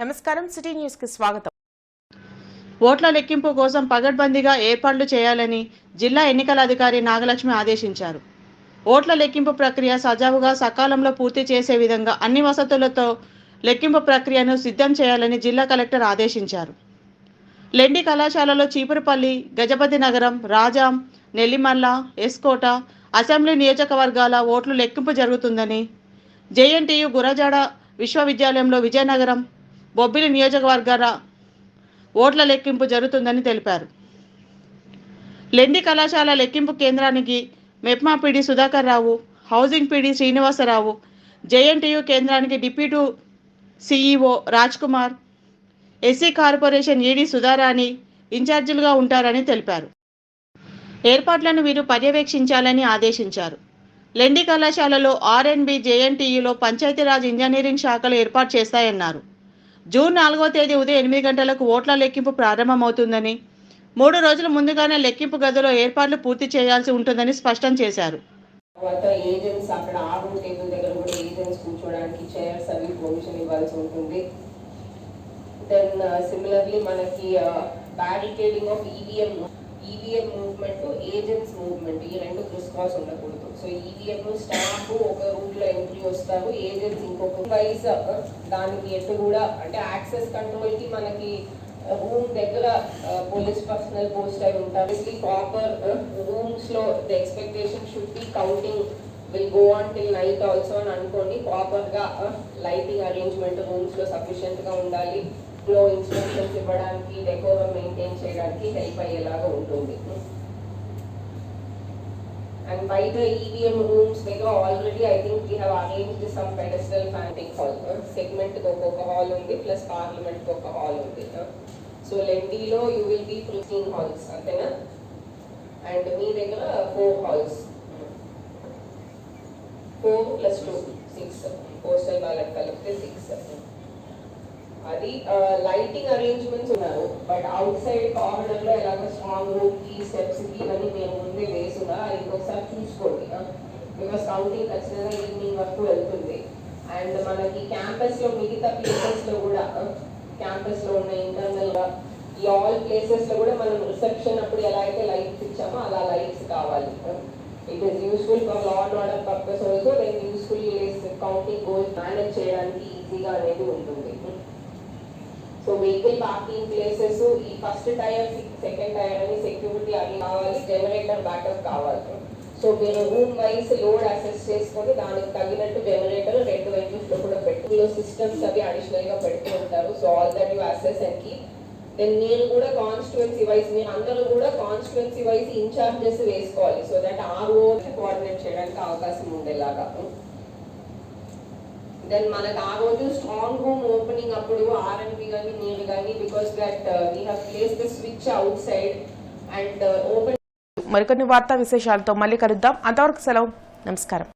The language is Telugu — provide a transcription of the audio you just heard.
నమస్కారం సిటీ న్యూస్కి స్వాగతం. ఓట్ల లెక్కింపు కోసం పగడ్బందీగా ఏర్పాట్లు చేయాలని జిల్లా ఎన్నికల అధికారి నాగలక్ష్మి ఆదేశించారు. ఓట్ల లెక్కింపు ప్రక్రియ సజావుగా సకాలంలో పూర్తి చేసే విధంగా అన్ని వసతులతో లెక్కింపు ప్రక్రియను సిద్ధం చేయాలని జిల్లా కలెక్టర్ ఆదేశించారు. లెండి కళాశాలలో చీపురుపల్లి గజపతి నగరం రాజాం నెల్లిమల్ల ఎస్కోట అసెంబ్లీ నియోజకవర్గాల ఓట్లు లెక్కింపు జరుగుతుందని జేఎన్టీయు గురజాడ విశ్వవిద్యాలయంలో విజయనగరం బొబ్బిలి నియోజకవర్గాల ఓట్ల లెక్కింపు జరుగుతుందని తెలిపారు. లెండి కళాశాల లెక్కింపు కేంద్రానికి MEPMA PD Sudhakar Rao housing PD Srinivasarao JNTU కేంద్రానికి deputy CEO Raj Kumar SC corporation ED Sudharani ఇన్ఛార్జీలుగా ఉంటారని తెలిపారు. ఏర్పాట్లను వీరు పర్యవేక్షించాలని ఆదేశించారు. లెండి కళాశాలలో ఆర్ఎన్బి జేఎన్టీయులో పంచాయతీరాజ్ ఇంజనీరింగ్ శాఖలు ఏర్పాటు చేస్తాయన్నారు. జూన్ నాలుగో తేదీ ఉదయం ఎనిమిది గంటలకు ఓట్ల లెక్కింపు ప్రారంభమవుతుందని మూడు రోజుల ముందుగానే లెక్కింపు గదిలో ఏర్పాట్లు పూర్తి చేయాల్సి ఉంటుందని స్పష్టం చేశారు. తర్వాత ఏజెంట్స్ అక్కడ టేబుల్ దగ్గర కూడా ఏజెంట్స్ కూర్చోడానికి చైర్స్ అవి ప్రొవిజన్ ఇవ్వాల్సి ఉంటుంది. దెన్ సిమిలర్లీ uh, మనకి barricading of EVM EVM movement agents movement ఈ రెండు క్రిస్ క్రాస్ ఉండకూడదు. సో ఈవీఎం స్టాఫ్ ఒక రూట్లో ఎంట్రీ వస్తారు. ఏజెంట్స్ ఇంకొక వైజ్ దానికి ఎటు కూడా అంటే యాక్సెస్ కంట్రోల్కి మనకి uh, రూమ్ దగ్గర పోలీస్ పర్సనల్ పోస్ట్ అయి ఉంటారు. ప్రాపర్ రూమ్స్ uh, లో the expectation should be counting will go on till night also అని అనుకోండి. ప్రాపర్గా లైటింగ్ అరేంజ్మెంట్ రూమ్స్లో గా ఉండాలి. ఫ్లో ఇన్స్ట్రక్షన్స్ ఇవ్వడానికి డెకోరం మెయింటైన్ చేయడానికి హెల్ప్ అయ్యేలాగా ఉంటుంది. అండ్ బయట ఈవీఎం రూమ్స్ దగ్గర already I think we have arranged some pedestal fanning hall segment ఒక్కొక్క హాల్ ఉంది ప్లస్ పార్లమెంట్ ఒక హాల్ ఉంది so లెండీలో you will be fifteen halls అంతేనా? అండ్ మీ దగ్గర four halls four plus two six postal ballot కలిపితే సిక్స్ అది లైటింగ్ అరేంజ్మెంట్స్ ఉన్నారు. బట్ అవుట్ సైడ్ కార్నర్లో ఎలాగ స్ట్రాంగ్ రూమ్కి స్టెప్స్కి ఇవన్నీ మేము ముందే వేసుగా ఇంకోసారి ఇంకొకసారి చూసుకోండి. బికాస్ కౌంటింగ్ ఖచ్చితంగా ఈవినింగ్ వరకు వెళ్తుంది. అండ్ మనకి క్యాంపస్లో మిగతా ప్లేసెస్లో కూడా క్యాంపస్లో ఉన్న ఇంటర్నల్గా ఈ ఆల్ ప్లేసెస్లో కూడా మనం రిసెప్షన్ అప్పుడు ఎలా అయితే లైట్స్ ఇచ్చామో అలా లైట్స్ కావాలి. It is useful for law and order purpose also then useful counting goals manage చేయడానికి ఈజీగా అనేది ఉంటుంది. సో వెహికల్ పార్కింగ్ ప్లేసెస్ ఈ ఫస్ట్ టైర్ సెకండ్ టైర్ అని సెక్యూరిటీ అవి కావాలి జనరేటర్ బ్యాకప్ కావాలి. సో మీరు రూమ్ వైస్ లోడ్ అసెస్ చేసుకొని దానికి తగినట్టు జనరేటర్ రెండు వెహికల్స్లో కూడా పెట్టి. సిస్టమ్స్ అవి అడిషనల్గా పెడుతూ ఉంటారు. So all that you assess and keep then మీరు కూడా కాన్స్టిట్యున్సీ వైజ్ మీరు అందరూ కూడా కాన్స్టిట్యున్సీ వైజ్ ఇన్ఛార్జెస్ వేసుకోవాలి. సో దట్ ఆ రోజు కోఆర్డినేట్ చేయడానికి అవకాశం ఉండేలాగా. దెన్ మనకు ఆ రోజు స్ట్రాంగ్ హోమ్ ఓపెనింగ్ అప్పుడు ఆర్ఎన్బి కానీ మీరు కానీ because that we హ్లేస్ the switch out side and open మరికొన్ని వార్తా విశేషాలతో మళ్ళీ కలుద్దాం. అంతవరకు సెలవు. నమస్కారం.